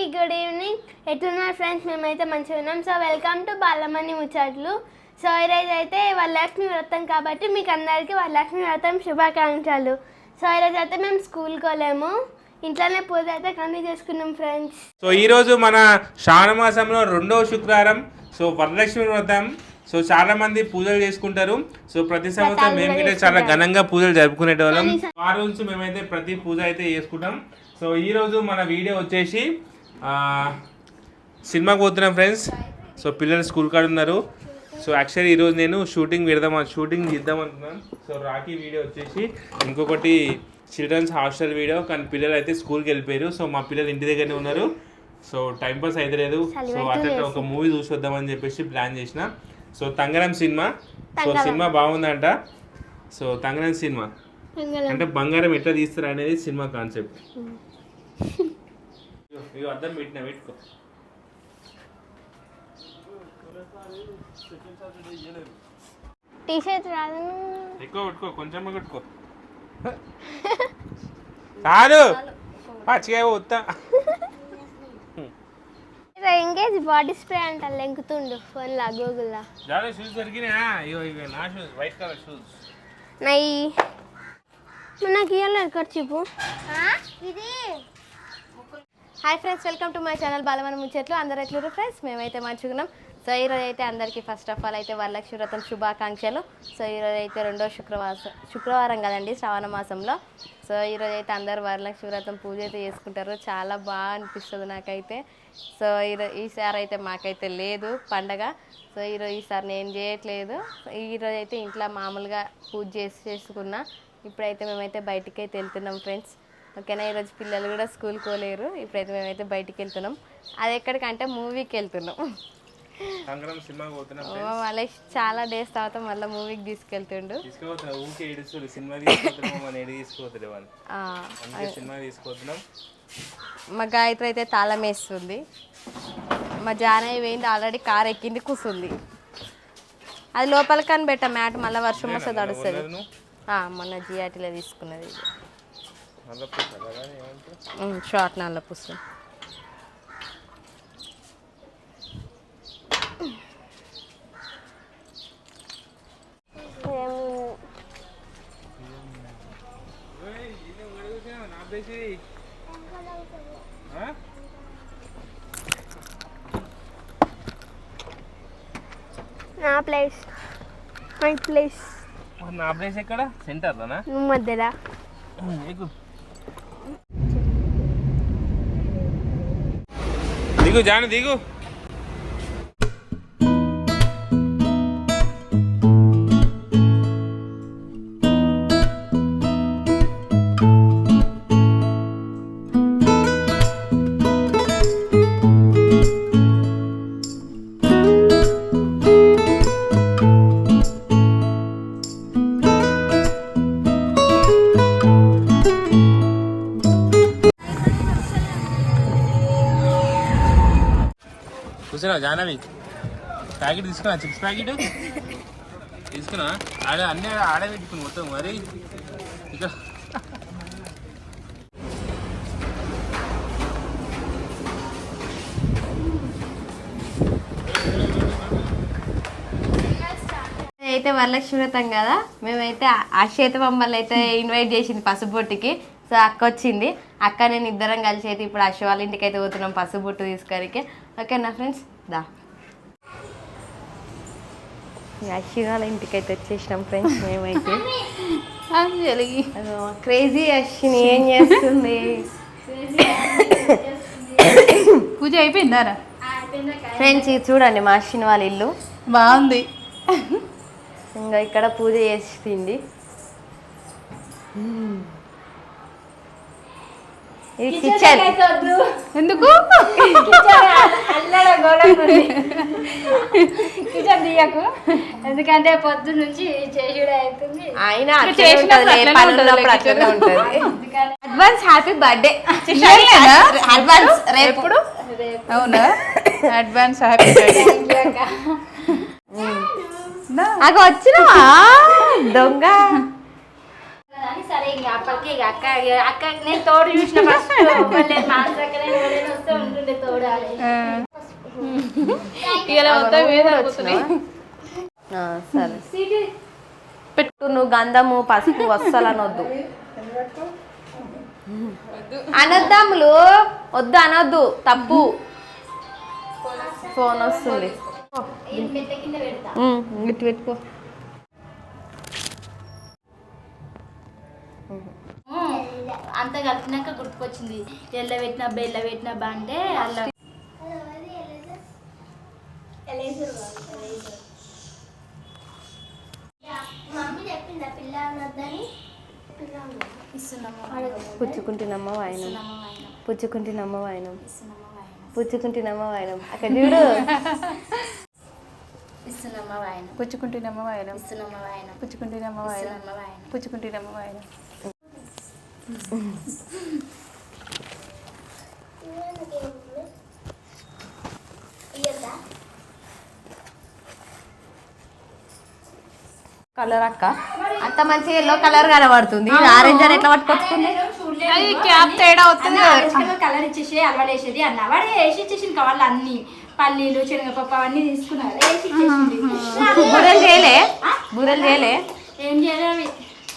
అందరికీ good evening ఎట్లున్నారు friends మేమైతే మంచిగా ఉన్నాం. సో వెల్కమ్ టు బాలమణి ముచ్చట్లు. సో ఈరోజు అయితే వరలక్ష్మి వ్రతం కాబట్టి మీకు అందరికీ వరలక్ష్మి వ్రతం శుభాకాంక్షలు. సో ఈరోజు అయితే మేము స్కూల్కి వెళ్ళాము. ఇంట్లోనే పూజ అయితే కంటిన్యూ చేసుకున్నాం ఫ్రెండ్స్ సో ఈరోజు మన శ్రావణ మాసంలో రెండవ శుక్రవారం. సో వరలక్ష్మి వ్రతం. సో చాలా మంది పూజలు చేసుకుంటారు. సో ప్రతి సంవత్సరం మేము కూడా చాలా ఘనంగా పూజలు జరుపుకునేటోళ్ళం. ఆ రోజు నుంచి మేమైతే ప్రతి పూజ అయితే చేసుకుంటాం. సో ఈ రోజు మన వీడియో వచ్చేసి సినిమాకి పోతున్నాం ఫ్రెండ్స్. సో పిల్లలు స్కూల్ కాడ ఉన్నారు. సో యాక్చువల్లీ ఈరోజు నేను షూటింగ్ పెడదాం షూటింగ్ తీద్దాం అనుకున్నాను సో రాఖీ వీడియో వచ్చేసి ఇంకొకటి చిల్డ్రన్స్ హాస్టల్ వీడియో కానీ పిల్లలు అయితే స్కూల్కి వెళ్ళిపోయారు. సో మా పిల్లలు ఇంటి దగ్గరనే ఉన్నారు. సో టైం పాస్ అయితే లేదు సో అట్లా ఒక మూవీ చూసి వద్దామని చెప్పేసి ప్లాన్ చేసిన. So Thangaram cinema. So cinema బాగుందంట. So Thangaram cinema. అంటే బంగారం ఎట్లా తీస్తారు అనేది సినిమా కాన్సెప్ట్ ఇగో అద్దం పెట్టిన పెట్టుకో. టీ షర్ట్ రాదు. ఎక్కువ పెట్టుకో కొంచెం పెట్టుకో. చాలు. పచ్చిగా ఉత్తా ఎంగేజ్ బాడీ స్ప్రే అంట లెంకుతుండు ఫోన్లో గూగుల్లో. జాలో షూస్ దొరికినా ఇగో ఇవి నా షూస్ వైట్ కలర్ షూస్ నై నాకు ఇవ్వలేదు ఖర్చు ఇది? Hi friends welcome to my channel బాలమన ముచ్చట్లు అందరు ఎట్లు ఫ్రెండ్స్ మేమైతే మంచుకున్నాం సో ఈరోజు అయితే అందరికీ ఫస్ట్ ఆఫ్ ఆల్ అయితే వరలక్ష్మి వ్రతం శుభాకాంక్షలు సో ఈరోజు అయితే రెండో శుక్రవారం శుక్రవారం కదండి శ్రావణ మాసంలో. సో ఈరోజు అయితే అందరు వరలక్ష్మి వ్రతం పూజ అయితే చేసుకుంటారు. చాలా బాగా అనిపిస్తుంది నాకైతే. సో ఈరోజు ఈసారి అయితే మాకైతే లేదు పండగ. సో ఈరోజు ఈసారి నేను చేయట్లేదు. ఈరోజు అయితే ఇంట్లో మామూలుగా పూజ చేసి చేసుకున్నా. ఇప్పుడైతే మేమైతే బయటికి అయితే వెళ్తున్నాం ఫ్రెండ్స్ ఓకేనా? ఈరోజు పిల్లలు కూడా స్కూల్కి పోలేరు. ఇప్పుడైతే మేమైతే బయటికి వెళ్తున్నాం. అది ఎక్కడికంటే మూవీకి వెళ్తున్నాం. మళ్ళీ చాలా డేస్ తర్వాత మళ్ళీ మూవీకి తీసుకెళ్తుండు. మా గాయత్రి అయితే తాళం వేస్తుంది. మా జానయ్య పోయింది ఆల్రెడీ కార్ ఎక్కింది కూర్చుంది అది లోపల కానీ పెట్టా మ్యాట్ మళ్ళీ వర్షం వస్తే తడుస్తుంది. ఉన్నది నువ్వు? ఆ, మొన్న జిఆర్టీలో తీసుకున్నది ఇది మళ్ళీ అలాగా ఏమంటారు ఉమ్, షార్ట్ నల్ల పుస్తకం నా ప్లేస్. My place. నా ప్లేస్ ఎక్కడ? సెంటర్లోనా మధ్యలో. ఎక్కు. దిగు జాను దిగు చూసినావు ప్యాకెట్ తీసుకున్నా చిప్స్ ప్యాకెట్. తీసుకున్నా ఆడ అన్నీ ఆడే పెట్టుకుని మొత్తం మరి. ఇక అయితే వరలక్ష్మి వ్రతం కదా. మేమైతే అక్షయత మమ్మల్ని అయితే ఇన్వైట్ చేసింది పసుబొట్టుకి సో అక్క వచ్చింది అక్క నేను ఇద్దరం కలిసి అయితే ఇప్పుడు అశ్వ వాళ్ళ ఇంటికి అయితే పోతున్నాం పసుబొట్టు తీసుకోరికి. ఓకేనా ఫ్రెండ్స్? దా. అశ్వి వాళ్ళ ఇంటికి అయితే వచ్చేసినాం ఫ్రెండ్స్ మేమైతే. క్రేజీ అశ్విని ఏం చేస్తుంది? పూజ అయిపోయిందారా? ఫ్రెండ్స్ ఇది చూడండి మా అశ్విని వాళ్ళ ఇల్లు. బాగుంది. ఇంకా ఇక్కడ పూజ చేసింది. ఇది కిచెన్ ఎందుకు? కిచెన్ తీయకు. ఎందుకంటే పొద్దు నుంచి చేసుడే అవుతుంది అడ్వాన్స్ హ్యాపీ బర్త్డే? అడ్వాన్స్ రేపు ఎప్పుడు? అవునా? అడ్వాన్స్ హ్యాపీ అక్క. వచ్చినావా? దొంగ. అని సరే ఇంకా అప్పటికి ఇక అక్క అక్క నేను తోడు చూసిన ఫస్ట్ వస్తే ఉంటుండే తోడాలి ఇలా మొత్తం సరే. పెట్టు నువ్వు గంధము పసుపు వస్సలు అనొద్దు అనొద్దాములు. వద్దు అనొద్దు. తప్పు. ఫోన్ వస్తుంది. ఇటు పెట్టుకో. అంత కలిపినాక గుర్తుకొచ్చింది. ఎల్ల పెట్టిన బెల్ల పెట్టిన బా అంటే అలా. మమ్మీ చెప్పిందా పిల్ల అనొద్దని ఇస్తున్నాము పుచ్చుకుంటున్నమ్మ వాయనం? పుచ్చుకుంటున్నమ్మ వాయనం? ఇస్తున్నాము వాయినం? పుచ్చుకుంటున్నమ్మ వాయనం? అక్కడ చూడు. ఇస్తున్నాము వాయినం? పుచ్చుకుంటున్నమ్మ వాయనం? ఇస్తున్నాము వాయినం? పుచ్చుకుంటున్నమ్మ వాయనం? ఇస్తున్నాము వాయినం? పుచ్చుకుంటున్నమ్మ వాయనం? కలర్ అక్క? అంత మంచిగా ఎల్లో కలర్ కనబడుతుంది. ఆరెంజ్ అని ఎట్లా పట్టుకొచ్చుకుంది? క్యాప్ తేడా అవుతుంది. కలర్ ఇచ్చేసి అలవాటు వేసేది అన్న. వాడు వేసి ఇచ్చేసింది కావాలి అన్ని. పల్లీలు శనగపప్పు అవన్నీ తీసుకున్నారు బూరెలు చేయలే? బూరెలు చేయలే? ఏం చేయలేదు అవి.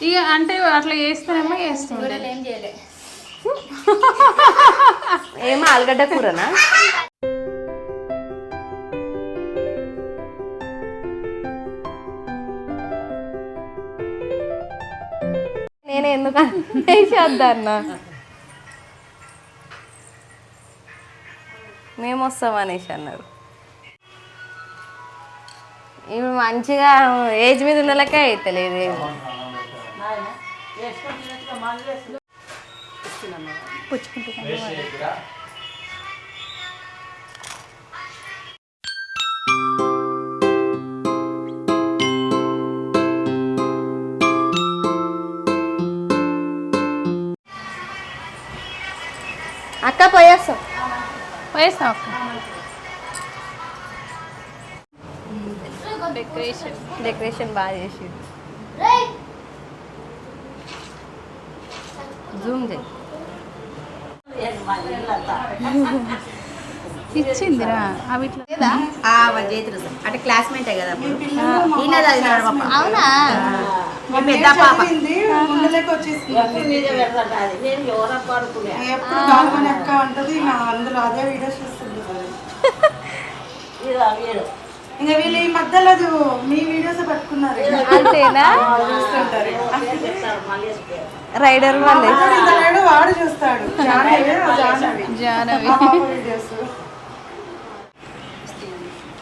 ఇక అంటే అట్లా చేస్తేనేమో చేస్తుండే ఏం ఏమో ఆలుగడ్డ కూరనా? నేను ఎందుకు వేసేద్దన్నా మేము వస్తాం అనేసి అన్నారు. ఇవి మంచిగా ఏజ్ మీద ఉన్నలకే అవుతలేదు ఏమి. అక్క పోయేస్తాం. వేస్తాం అక్క. డెకరేషన్ డెకరేషన్ బాగా చేసి జూమ్ చేయి ఇచ్చిందిరా. అవి ఇట్లా అంటే క్లాస్మేటే కదా అప్పుడు. ఈయన చదివినాడు పాప. అవునా? పెద్ద పాప. ఎప్పుడు అందులో అదే. వీడియోస్ చూస్తుంది ఇంకా వీళ్ళు ఈ మధ్యలో మీ వీడియోస్ పట్టుకున్నారు. అంతేనా? రైడర్ మళ్ళీ వాడు చూస్తాడు. జానవి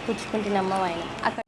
పుచ్చుకుంటున్నమ్మ ఆయన. అక్కడ